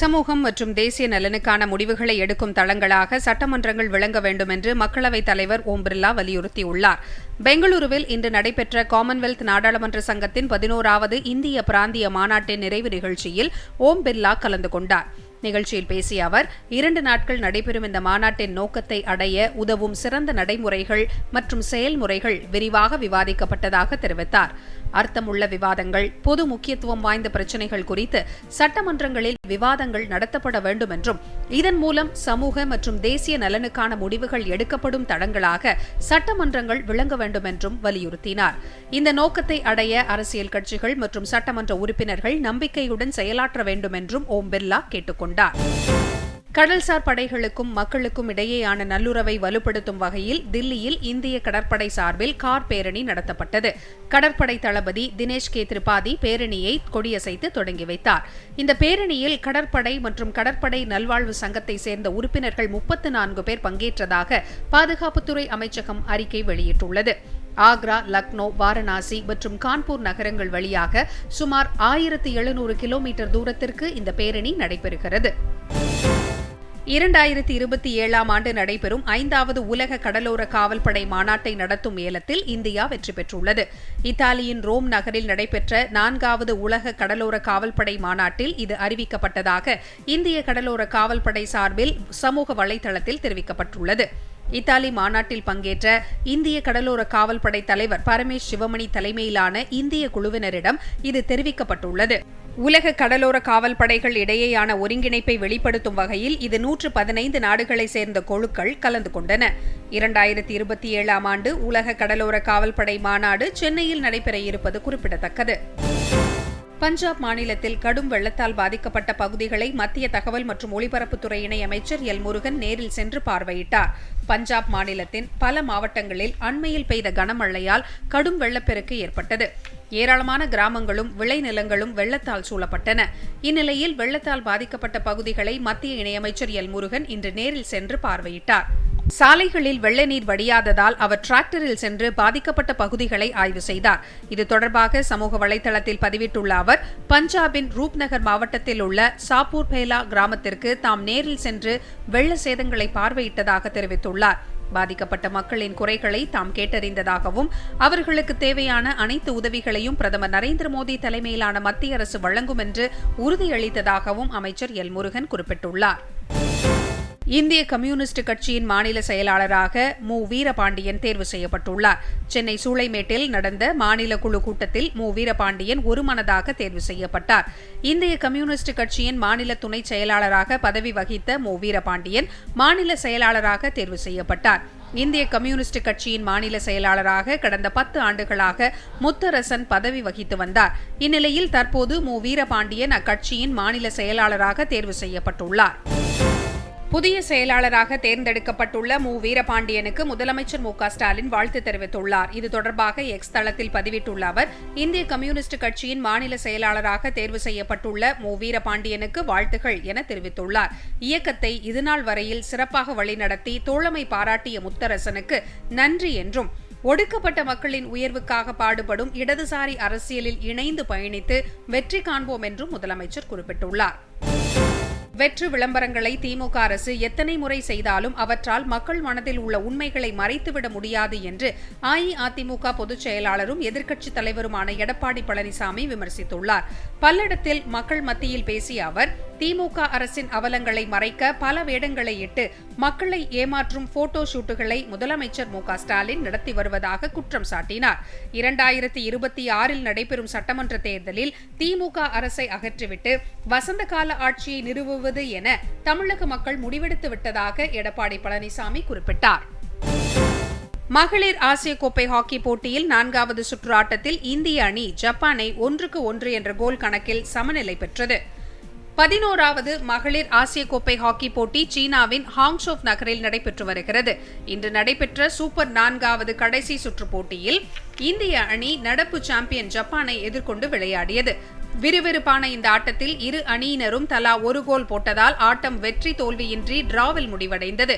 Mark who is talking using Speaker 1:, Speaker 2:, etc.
Speaker 1: சமூகம் மற்றும் தேசிய நலனுக்கான முடிவுகளை எடுக்கும் தளங்களாக சட்டமன்றங்கள் விளங்க வேண்டும் என்று மக்களவைத் தலைவர் ஓம் பிர்லா வலியுறுத்தியுள்ளார். பெங்களூருவில் இன்று நடைபெற்ற காமன்வெல்த் நாடாளுமன்ற சங்கத்தின் பதினோராவது இந்திய பிராந்திய மாநாட்டின் நிறைவு நிகழ்ச்சியில் ஓம் பிர்லா கலந்து கொண்டார். நிகழ்ச்சியில் பேசிய அவர் இரண்டு நாட்கள் நடைபெறும் இந்த மாநாட்டின் நோக்கத்தை அடைய உதவும் சிறந்த நடைமுறைகள் மற்றும் செயல்முறைகள் விரிவாக விவாதிக்கப்பட்டதாக தெரிவித்தார். அர்த்தமுள்ள விவாதங்கள் பொது முக்கியத்துவம் வாய்ந்த பிரச்சினைகள் குறித்து சட்டமன்றங்களில் விவாதங்கள் நடத்தப்பட வேண்டும் என்றும் இதன் மூலம் சமூக மற்றும் தேசிய நலனுக்கான முடிவுகள் எடுக்கப்படும் தடங்களாக சட்டமன்றங்கள் விளங்க வேண்டும் என்றும் வலியுறுத்தினார். இந்த நோக்கத்தை அடைய அரசியல் கட்சிகள் மற்றும் சட்டமன்ற உறுப்பினர்கள் நம்பிக்கையுடன் செயலாற்ற வேண்டும் என்றும் ஓம் பிர்லா கேட்டுக்கொண்டார். கடல்சார் படைகளுக்கும் மக்களுக்கும் இடையேயான நல்லுறவை வலுப்படுத்தும் வகையில் தில்லியில் இந்திய கடற்படை சார்பில் கார் பேரணி நடத்தப்பட்டது. கடற்படை தளபதி தினேஷ் கே. திரிபாதி பேரணியை கொடியசைத்து தொடங்கி வைத்தார். இந்த பேரணியில் கடற்படை மற்றும் கடற்படை நல்வாழ்வு சங்கத்தை சேர்ந்த உறுப்பினர்கள் முப்பத்து நான்கு பேர் பங்கேற்றதாக பாதுகாப்புத்துறை அமைச்சகம் அறிக்கை வெளியிட்டுள்ளது. ஆக்ரா லக்னோ வாரணாசி மற்றும் கான்பூர் நகரங்கள் வழியாக சுமார் ஆயிரத்தி எழுநூறு கிலோமீட்டர் தூரத்திற்கு இந்த பேரணி நடைபெறுகிறது. இரண்டாயிரத்தி இருபத்தி ஏழாம் ஆண்டு நடைபெறும் ஐந்தாவது உலக கடலோர காவல்படை மாநாட்டை நடத்தும் ஏலத்தில் இந்தியா வெற்றி பெற்றுள்ளது. இத்தாலியின் ரோம் நகரில் நடைபெற்ற நான்காவது உலக கடலோர காவல்படை மாநாட்டில் இது அறிவிக்கப்பட்டதாக இந்திய கடலோர காவல்படை சார்பில் சமூக வலைதளத்தில் தெரிவிக்கப்பட்டுள்ளது. இத்தாலி மாநாட்டில் பங்கேற்ற இந்திய கடலோர காவல்படை தலைவர் பரமேஷ் சிவமணி தலைமையிலான இந்திய குழுவினரிடம் இது தெரிவிக்கப்பட்டுள்ளது. உலக கடலோர காவல் படைகள் இடையேயான ஒருங்கிணைப்பை வெளிப்படுத்தும் வகையில் இது நூற்று பதினைந்து நாடுகளை சேர்ந்த குழுக்கள் கலந்து கொண்டன. இரண்டாயிரத்தி இருபத்தி ஏழாம் ஆண்டு உலக கடலோர காவல்படை மாநாடு சென்னையில் நடைபெற இருப்பது குறிப்பிடத்தக்கது. பஞ்சாப் மாநிலத்தில் கடும் வெள்ளத்தால் பாதிக்கப்பட்ட பகுதிகளை மத்திய தகவல் மற்றும் ஒலிபரப்புத்துறை இணையமைச்சர் எல் முருகன் நேரில் சென்று பார்வையிட்டார். பஞ்சாப் மாநிலத்தின் பல மாவட்டங்களில் அண்மையில் பெய்த கனமழையால் கடும் வெள்ளப்பெருக்கு ஏற்பட்டது. ஏராளமான கிராமங்களும் விளைநிலங்களும் வெள்ளத்தால் சூழப்பட்டன. இந்நிலையில் வெள்ளத்தால் பாதிக்கப்பட்ட பகுதிகளை மத்திய இணையமைச்சர் எல் முருகன் இன்று நேரில் சென்று பார்வையிட்டார். சாலைகளில் வெள்ள நீர் வடியாததால் அவர் டிராக்டரில் சென்று பாதிக்கப்பட்ட பகுதிகளை ஆய்வு செய்தார். இது தொடர்பாக சமூக வலைதளத்தில் பதிவிட்டுள்ள அவர் பஞ்சாபின் ரூப்நகர் மாவட்டத்தில் உள்ள சாப்பூர் பேலா கிராமத்திற்கு தாம் நேரில் சென்று வெள்ள சேதங்களை பார்வையிட்டதாக தெரிவித்துள்ளார். பாதிக்கப்பட்ட மக்களின் குறைகளை தாம் கேட்டறிந்ததாகவும் அவர்களுக்கு தேவையான அனைத்து உதவிகளையும் பிரதமர் நரேந்திர மோடி தலைமையிலான மத்திய அரசு வழங்கும் என்று உறுதியளித்ததாகவும் அமைச்சர் எல் முருகன் குறிப்பிட்டுள்ளார். இந்திய கம்யூனிஸ்ட் கட்சியின் மாநில செயலாளராக மு. வீரபாண்டியன் தேர்வு செய்யப்பட்டுள்ளார். சென்னை சூளைமேட்டில் நடந்த மாநில குழு கூட்டத்தில் மு. வீரபாண்டியன் ஒருமனதாக தேர்வு செய்யப்பட்டார். இந்திய கம்யூனிஸ்ட் கட்சியின் மாநில துணை செயலாளராக பதவி வகித்த மு. வீரபாண்டியன் மாநில செயலாளராக தேர்வு செய்யப்பட்டார். இந்திய கம்யூனிஸ்ட் கட்சியின் மாநில செயலாளராக கடந்த பத்து ஆண்டுகளாக முத்தரசன் பதவி வகித்து வந்தார். இந்நிலையில் தற்போது மு. வீரபாண்டியன் அக்கட்சியின் மாநில செயலாளராக தேர்வு செய்யப்பட்டுள்ளார். புதிய செயலாளராக தேர்ந்தெடுக்கப்பட்டுள்ள மு. வீரபாண்டியனுக்கு முதலமைச்சர் மு. ஸ்டாலின் வாழ்த்து தெரிவித்துள்ளார். இது தொடர்பாக எக்ஸ் தளத்தில் பதிவிட்டுள்ள அவர் இந்திய கம்யூனிஸ்ட் கட்சியின் மாநில செயலாளராக தேர்வு செய்யப்பட்டுள்ள மு. வீரபாண்டியனுக்கு வாழ்த்துகள் என தெரிவித்துள்ளார். இயக்கத்தை இதுநாள் வரையில் சிறப்பாக வழிநடத்தி தோழமை பாராட்டிய முத்தரசனுக்கு நன்றி என்றும் ஒடுக்கப்பட்ட மக்களின் உயர்வுக்காக பாடுபடும் இடதுசாரி அரசியலில் இணைந்து பயணித்து வெற்றி காண்போம் என்றும் முதலமைச்சர் குறிப்பிட்டுள்ளார். வெற்று விளம்பரங்களை திமுக அரசு எத்தனை முறை செய்தாலும் அவற்றால் மக்கள் மனதில் உள்ள உண்மைகளை மறைத்துவிட முடியாது என்று அஇஅதிமுக பொதுச் செயலாளரும் எதிர்க்கட்சித் தலைவருமான எடப்பாடி பழனிசாமி விமர்சித்துள்ளார். பல்லடத்தில் மக்கள் மத்தியில் பேசிய அவர் திமுக அரசின் அவலங்களை மறைக்க பல வேடங்களை இட்டு மக்களை ஏமாற்றும் போட்டோ ஷூட்டுகளை முதலமைச்சர் மு ஸ்டாலின் நடத்தி வருவதாக குற்றம் சாட்டினார். இரண்டாயிரத்தி இருபத்தி ஆறில் நடைபெறும் சட்டமன்ற தேர்தலில் திமுக அரசை அகற்றிவிட்டு வசந்த கால ஆட்சியை நிறுவுவது என தமிழக மக்கள் முடிவெடுத்து விட்டதாக எடப்பாடி பழனிசாமி குறிப்பிட்டார். மகளிர் ஆசிய கோப்பை ஹாக்கி போட்டியில் நான்காவது சுற்று ஆட்டத்தில் இந்திய அணி ஜப்பானை ஒன்றுக்கு ஒன்று என்ற கோல் கணக்கில் சமநிலை பெற்றது. பதினோராவது மகளிர் ஆசிய கோப்பை ஹாக்கி போட்டி சீனாவின் ஹாங்ஷோப் நகரில் நடைபெற்று வருகிறது. இன்று நடைபெற்ற சூப்பர் நான்காவது கடைசி சுற்று போட்டியில் இந்திய அணி நடப்பு சாம்பியன் ஜப்பானை எதிர்கொண்டு விளையாடியது. விறுவிறுப்பான இந்த ஆட்டத்தில் இரு அணியினரும் தலா ஒரு கோல் போட்டதால் ஆட்டம் வெற்றி தோல்வியின்றி டிராவில் முடிவடைந்தது.